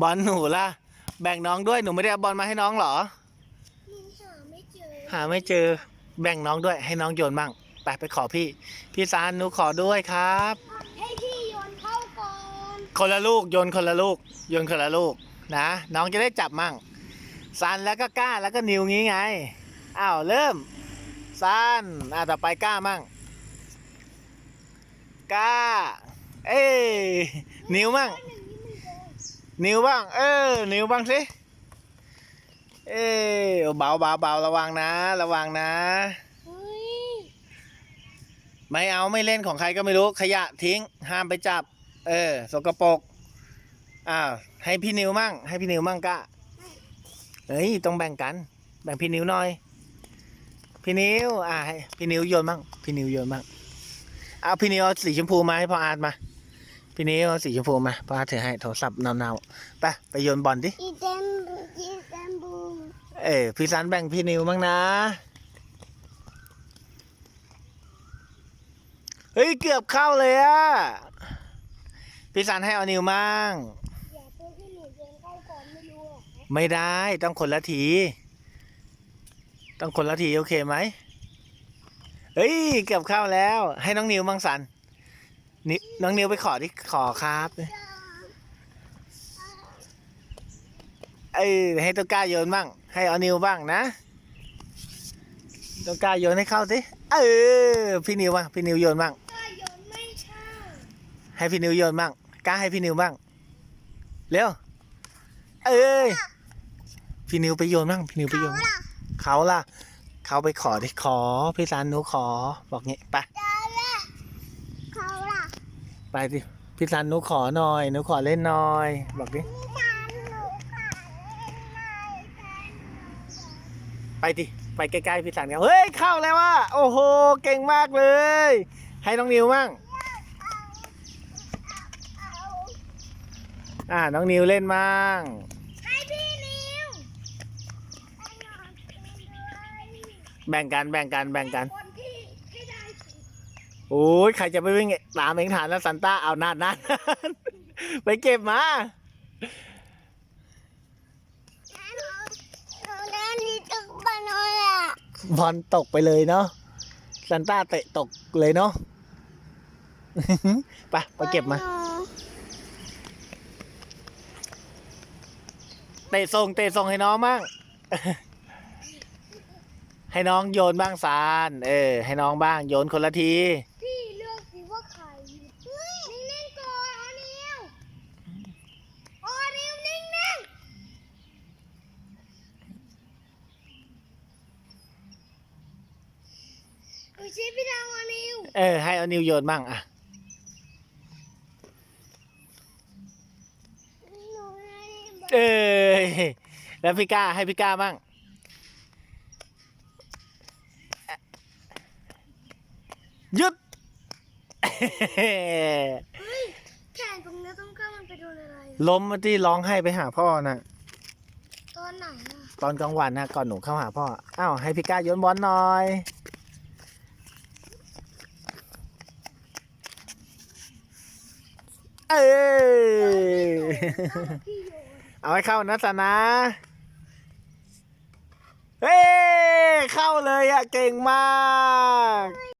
บอลหนูล่ะ แบ่งน้องด้วยหนูไม่ได้เอาบอลมาให้น้องเหรอหนูหาไม่เจอหาไม่เจอแบ่งน้องด้วยให้น้องโยนบ้างไปไปขอพี่ พี่ซานหนูขอด้วยครับ ให้พี่โยนเข้าก่อนคนละลูกโยนคนละลูกโยนคนละลูกนะ น้องจะได้จับมั่งซันแล้วก็ก้าแล้วก็นิวงี้ไงอ้าวเริ่มซันอะต่อไปก้ามั่งก้า เอ้ยนิวมั่ง หนึ่ง นี่มันเจอนิวบ้าง เออ นิวบ้างสิ เอ้ยเบาเบาเบาระวังนะ ระวังนะเฮ้ยไม่เอาไม่เล่นของใครก็ไม่รู้ ขยะทิ้ง ห้ามไปจับ เออ สกปรก อ้าว ให้พี่นิวมั่ง ให้พี่นิวมั่งกะเฮ้ย ต้องแบ่งกัน แบ่งพี่นิวหน่อย พี่นิว อ่าให้พี่นิวโยนมั่ง พี่นิวโยนมั่ง เอาพี่นิวเอาสีชมพูมาให้พ่ออาร์ตมา พี่นิวเอาสีชมพูมาพ่ออาร์ตถือให้โทรศัพท์เนาๆไปไปโยนบอลดิอีเดมบูอีเดมบูเออพี่ซันแบ่งพี่นิวบ้างนะ เฮ้ยเกือบเข้าเลยอะพี่ซันให้เอานิวมั่งอย่าตัวที่หนูโยนเข้าก่อนไม่รู้อะไม่ได้ต้องคนละที ต้องคนละทีโอเคไหมเฮ้ยเกือบเข้าแล้ว ให้น้องนิวบ้างสัน นิน้องนิวไปขอที่ขอครับเอ้ยให้ต้นกล้าโยนบ้าง ให้เอานิวบ้างนะต้นกล้าโยนให้เข้าสิเออพี่นิวบ้างพี่นิวโยนบ้างถ้าโยนไม่เข้าให้พี่นิวโยนบ้างกล้าให้พี่นิวบ้างเร็วเอ้ยพี่นิวไปโยนบ้างพี่นิวไปโยนบ้างเขาล่ะ เขาไปขอดิขอพี่ซานหนูขอบอกงี้ไป ได้ละเขาล่ะ ไปดิพี่ซานหนูขอหน่อยหนูขอเล่นหน่อย บอกดิไปดิไปใกล้ๆพี่ซานกันเฮ้ยเข้าแล้วว่ะโอ้โหเก่งมากเลย ให้น้องนิวมั่งอ่าน้องนิวเล่นมั่งให้พี่นิวแบ่งกันแบ่งกันแบ่งกันน โอ้ยใครจะไปวิ่งตามเองฐานแล้วซันต้าเอานานนานไปเก็บมาหนูหนูเล่นนี่ตึกบ้านเลยอะบอลตกไปเลยเนาะซันต้าเตะตกเลยเนาะไปไปเก็บมาเตะส่งเตะส่งให้น้องบ้างให้น้องโยนบ้างซาน เออ ให้น้องบ้างโยนคนละที พี่เลือกสิว่าใครนิ่งๆก่อนออนิวออนิวนิ่งๆดู ชี้พี่ทางออนิวเออ ให้เอานิวโยนบ้างอะ หนูให้บอลเออ แล้วพี่ก้าให้พี่ก้าบ้าง หยุด เฮ้ยแขนตรงเนี้ยต้องก้ามันไปโดนอะไรอะล้มมาที่ร้องให้ไปหาพ่อนะตอนไหนอะตอนกลางวันนะก่อนหนูเข้าหาพ่อ อ้าวให้พี่ก้าโยนบอลหน่อย เออเอาให้เข้านะสนะเฮ้เข้าเลยอะเก่งมาก